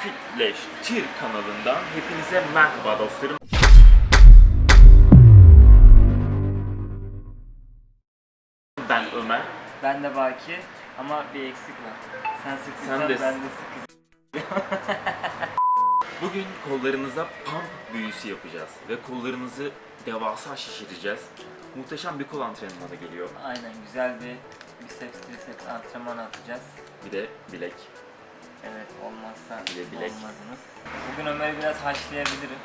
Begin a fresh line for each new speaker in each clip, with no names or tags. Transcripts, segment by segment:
Fitleştir kanalından hepinize merhaba dostlarım. Ben Ömer.
Ben de Baki ama bir eksik var. Sen sıkıysan
Sen de-
ben de sıkı.
Bugün kollarınıza pump büyüsü yapacağız ve kollarınızı devasa şişireceğiz. Muhteşem bir kol antrenmanı geliyor.
Aynen güzel bir biceps triceps antrenmanı atacağız.
Bir de bilek.
Evet olmazsa
Bir de bilek.
olmazımız. Bugün Ömer'i biraz haşlayabilirim.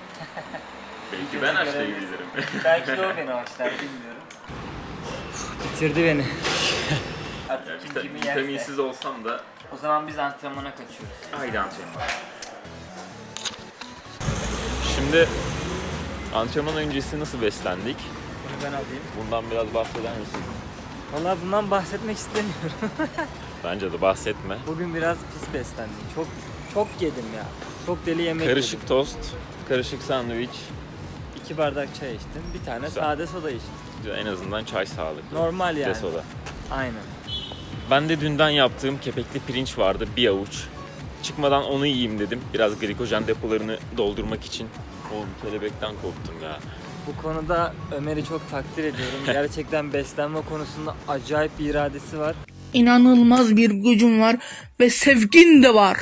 Belki ben açlayabilirim.
Belki de o beni haşlar bilmiyorum. Bitirdi beni. Artık kim
vita-
kimi yerse.
vitaminsiz olsam da
O zaman biz antrenmana kaçıyoruz.
haydi antrenman. Şimdi antrenman öncesi nasıl beslendik?
Bunu ben alayım.
Bundan biraz bahseder misin?
Vallahi bundan bahsetmek istemiyorum.
Bence de bahsetme.
Bugün biraz pis beslendim. Çok çok yedim ya. Çok deli yemek yedim.
Karışık tost, karışık sandviç.
İki bardak çay içtim. Bir tane
Güzel.
sade soda içtim.
En azından çay sağlıklı.
Normal
Bir de
yani.
soda.
Aynen.
Ben de dünden yaptığım kepekli pirinç vardı bir avuç. Çıkmadan onu yiyeyim dedim. Biraz glikojen depolarını doldurmak için. Oğlum kelebekten korktum ya.
Bu konuda Ömer'i çok takdir ediyorum. Gerçekten beslenme konusunda acayip bir iradesi var.
İnanılmaz bir gücüm var ve sevgin de var.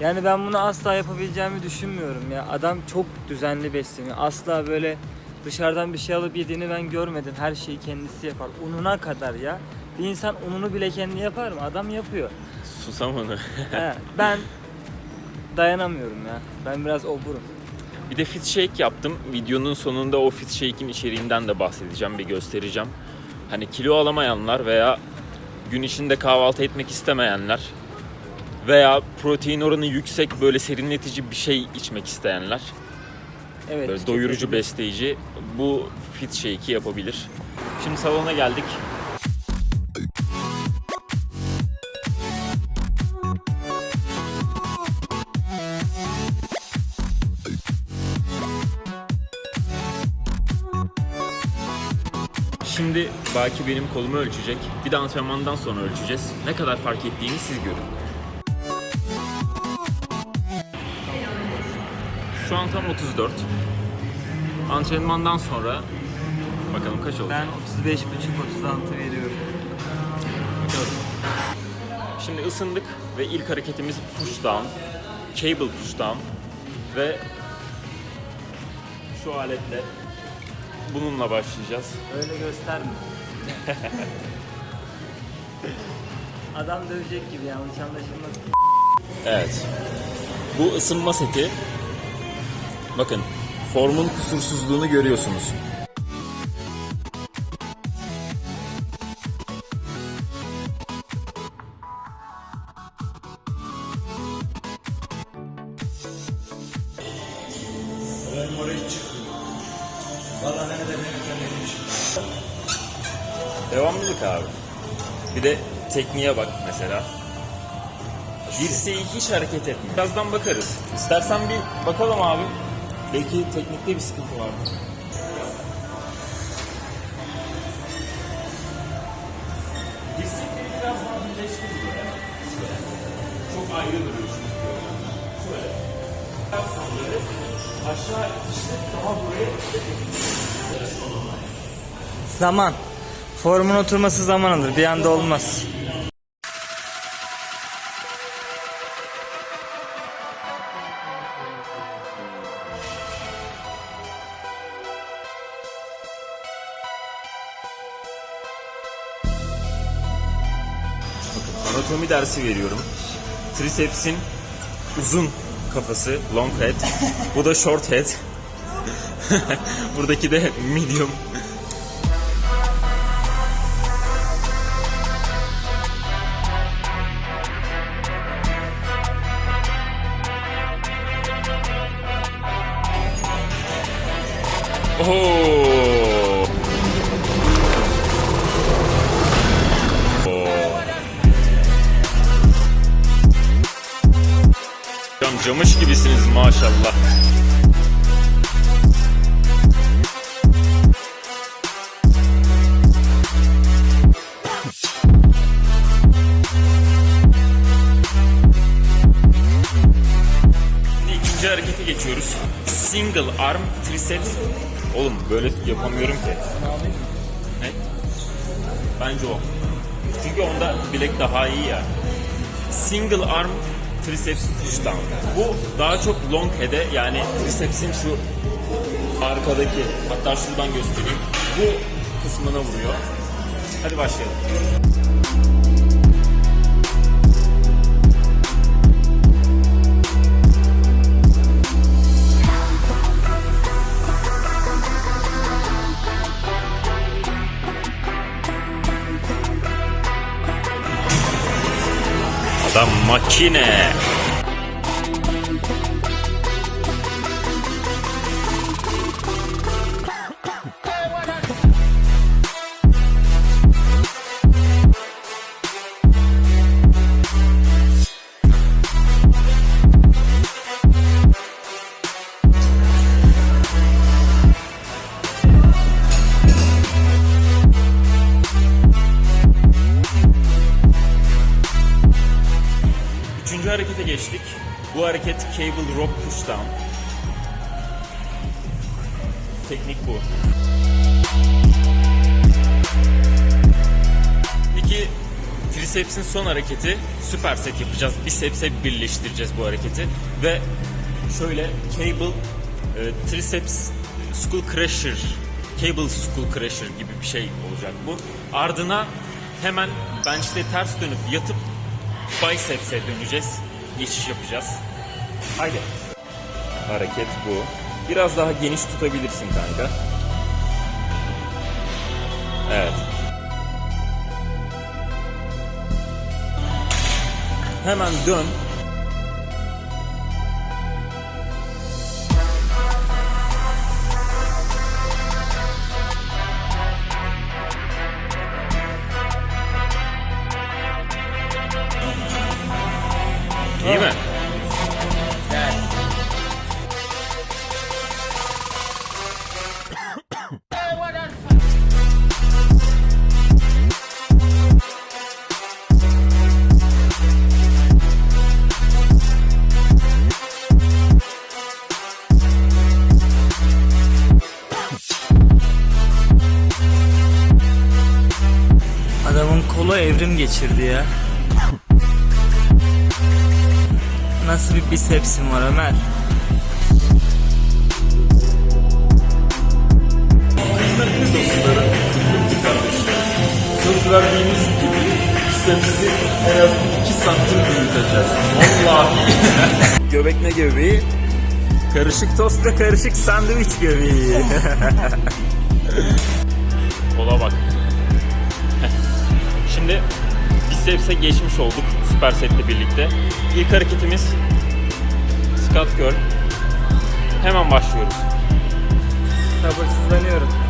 Yani ben bunu asla yapabileceğimi düşünmüyorum ya. Adam çok düzenli besleniyor. Asla böyle dışarıdan bir şey alıp yediğini ben görmedim. Her şeyi kendisi yapar. Ununa kadar ya. Bir insan ununu bile kendi yapar mı? Adam yapıyor.
Susam onu.
He, ben dayanamıyorum ya. Ben biraz oburum.
bir de fit shake yaptım. Videonun sonunda o fit shake'in içeriğinden de bahsedeceğim ve göstereceğim. Hani kilo alamayanlar veya gün içinde kahvaltı etmek istemeyenler veya protein oranı yüksek böyle serinletici bir şey içmek isteyenler
Evet.
Böyle doyurucu besleyici bu fit shake'i yapabilir. Şimdi salona geldik. Şimdi Baki benim kolumu ölçecek. Bir de antrenmandan sonra ölçeceğiz. Ne kadar fark ettiğini siz görün. Şu an tam 34. Antrenmandan sonra bakalım kaç oldu?
Ben 35,5-36 veriyorum.
Bakalım. Şimdi ısındık ve ilk hareketimiz push down, cable push down ve şu aletle bununla başlayacağız.
Öyle gösterme. Adam dövecek gibi yanlış anlaşılmasın.
Evet. Bu ısınma seti. Bakın formun kusursuzluğunu görüyorsunuz. Devamlılık abi. Bir de tekniğe bak mesela. Dirseği hiç hareket etmiyor. Birazdan bakarız. İstersen bir bakalım abi. Belki teknikte bir sıkıntı var. Dirsekleri biraz daha birleştir böyle. Çok ayrı duruyorsunuz böyle. Şöyle. Biraz salları aşağı işte daha buraya
Zaman. Formun oturması zaman alır. Bir anda olmaz.
anatomi dersi veriyorum. Triceps'in uzun kafası, long head. Bu da short head. Buradaki de medium. İkinci harekete geçiyoruz. Single arm triceps. Oğlum böyle yapamıyorum ki. Ne? Bence o. Çünkü onda bilek daha iyi ya. Single arm triceps push down. Bu daha çok long head'e yani tricepsin şu arkadaki hatta şuradan göstereyim. Bu kısmına vuruyor. Hadi başlayalım. Adam Bu hareket cable rope push down. Teknik bu. İki tricepsin son hareketi süper set yapacağız. Biceps'e birleştireceğiz bu hareketi ve şöyle cable e, triceps skull crusher cable skull crusher gibi bir şey olacak bu. Ardına hemen bench'te ters dönüp yatıp biceps'e döneceğiz. Geçiş yapacağız. Haydi. Hareket bu. Biraz daha geniş tutabilirsin kanka. Evet. Hemen dön.
Kolu evrim geçirdi ya. Nasıl bir bisepsin var Ömer?
Söz verdiğimiz gibi bicepsi en az 2 santim büyüteceğiz. Vallahi. Göbek ne göbeği? Karışık tost ve karışık sandviç göbeği. Kola bak. Şimdi biceps'e geçmiş olduk süper setle birlikte. İlk hareketimiz Scott Curl. Hemen başlıyoruz.
Sabırsızlanıyorum.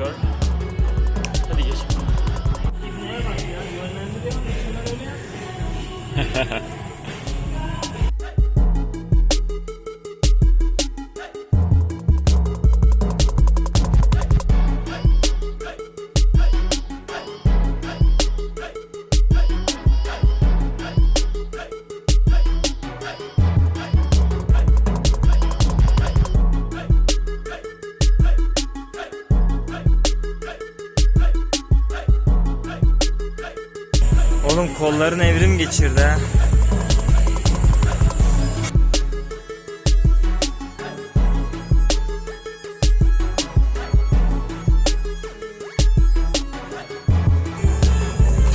sure.
Oğlum kolların evrim geçirdi ha.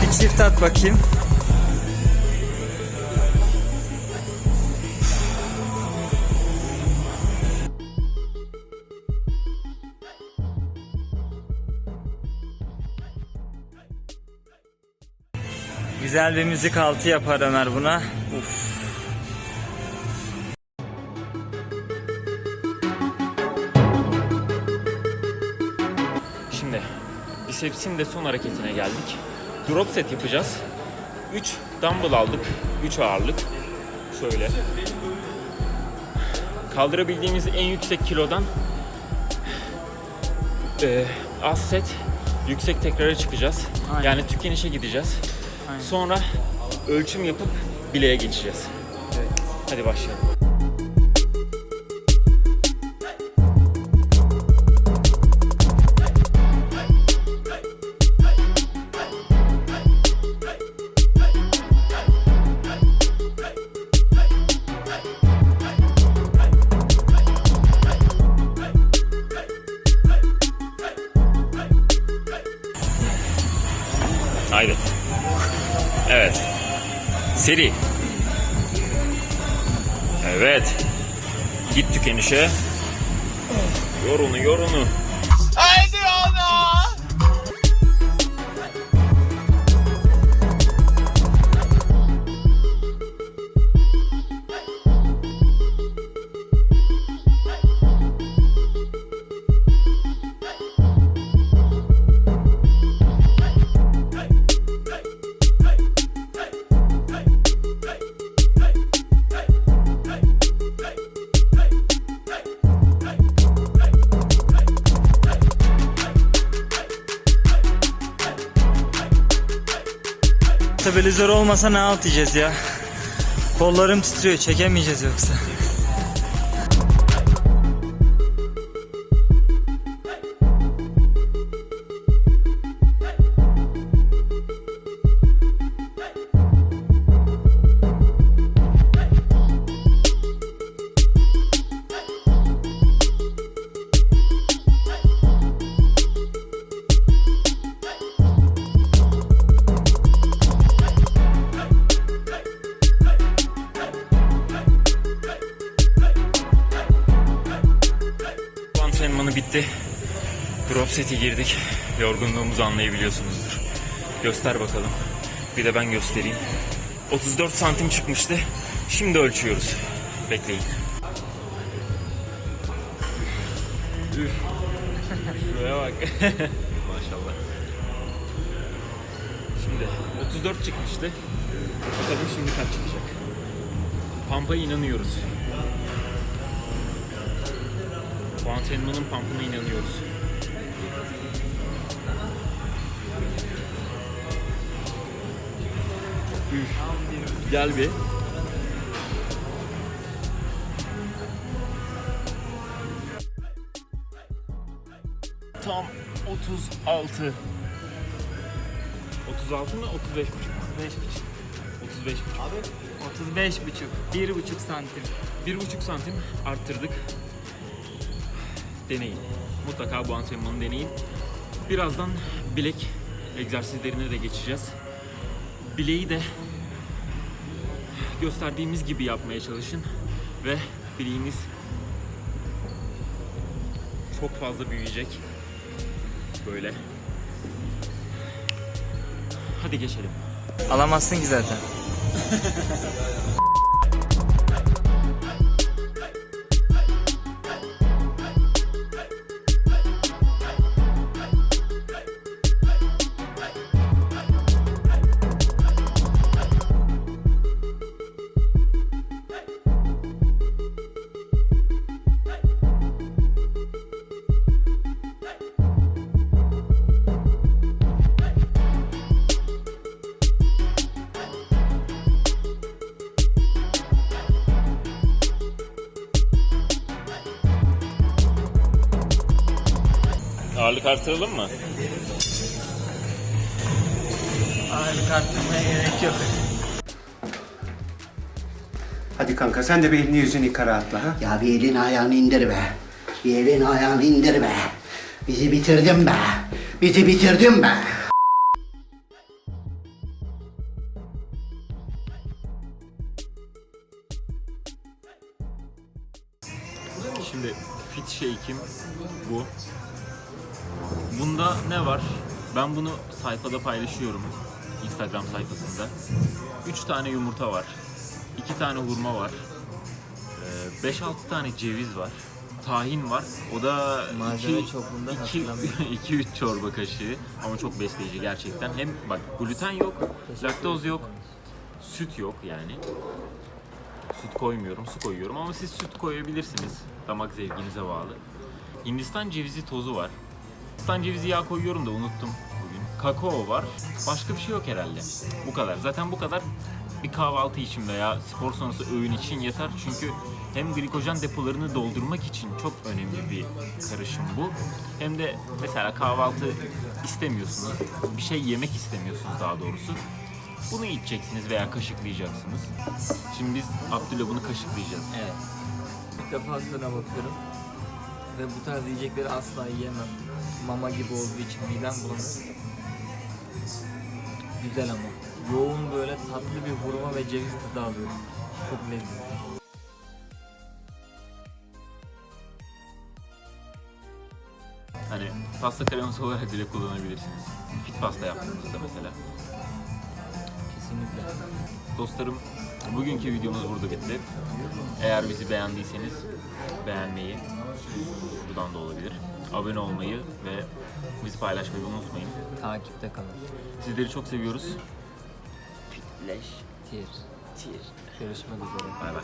Bir çift at bakayım. Güzel bir müzik altı yapar Ömer buna. Uf.
Şimdi bisepsin de son hareketine geldik. Drop set yapacağız. 3 dumbbell aldık. 3 ağırlık. Şöyle. Kaldırabildiğimiz en yüksek kilodan eee, az set yüksek tekrara çıkacağız.
Aynen.
Yani tükenişe gideceğiz. Sonra ölçüm yapıp bileğe geçeceğiz.
Evet.
Hadi başlayalım. Seri. Evet. Git tükenişe. Yor onu, yor
Stabilizör olmasa ne alt ya? Kollarım titriyor çekemeyeceğiz yoksa.
Seti girdik. Yorgunluğumuzu anlayabiliyorsunuzdur. Göster bakalım. Bir de ben göstereyim. 34 santim çıkmıştı. Şimdi ölçüyoruz. Bekleyin. Üf. Şuraya bak. Maşallah. Şimdi 34 çıkmıştı. Bakalım şimdi kaç çıkacak. Pampa inanıyoruz. Bu antrenmanın pump'ına inanıyoruz. Üf. Gel bir. Tam 36. 36 mı? 35 buçuk.
5 buçuk.
35 buçuk. Abi
35 buçuk. 1 buçuk santim.
1,5 santim arttırdık. Deneyin. Mutlaka bu antrenmanı deneyin. Birazdan bilek egzersizlerine de geçeceğiz. Bileği de gösterdiğimiz gibi yapmaya çalışın ve bileğiniz çok fazla büyüyecek. Böyle. Hadi geçelim.
Alamazsın ki zaten.
Ağırlık artıralım mı?
Harbi kartırmaya gerek yok.
Hadi kanka sen de bir elini yüzünü yıka rahatla ha.
Ya bir elin ayağını indir be. Bir elin ayağını indir be. Bizi bitirdin be. Bizi bitirdin be.
Ben bunu sayfada paylaşıyorum. Instagram sayfasında. 3 tane yumurta var. 2 tane hurma var. 5-6 tane ceviz var. Tahin var. O da
Malzeme çokluğundan
2-3 çorba kaşığı. Ama çok besleyici gerçekten. Hem bak gluten yok, laktoz yok, süt yok yani. Süt koymuyorum, su koyuyorum ama siz süt koyabilirsiniz. Damak zevkinize bağlı. Hindistan cevizi tozu var. Hindistan cevizi yağı koyuyorum da unuttum bugün. Kakao var. Başka bir şey yok herhalde. Bu kadar. Zaten bu kadar bir kahvaltı için veya spor sonrası öğün için yeter. Çünkü hem glikojen depolarını doldurmak için çok önemli bir karışım bu. Hem de mesela kahvaltı istemiyorsunuz. Bir şey yemek istemiyorsunuz daha doğrusu. Bunu içeceksiniz veya kaşıklayacaksınız. Şimdi biz Abdül'le bunu kaşıklayacağız.
Evet. İlk defa tadına bakıyorum. Ve bu tarz yiyecekleri asla yiyemem. Mama gibi olduğu için midem bulanır. Güzel ama. Yoğun böyle tatlı bir hurma ve ceviz tadı alıyorum. Çok lezzetli.
Hani pasta kreması olarak bile kullanabilirsiniz. Fit pasta yaptığınızda mesela.
Kesinlikle.
Dostlarım bugünkü videomuz burada bitti. Eğer bizi beğendiyseniz beğenmeyi, buradan da olabilir, abone olmayı ve bizi paylaşmayı unutmayın.
Takipte kalın.
Sizleri çok seviyoruz. Fitleş.
Tir.
Tir.
Görüşmek üzere.
Bay bay.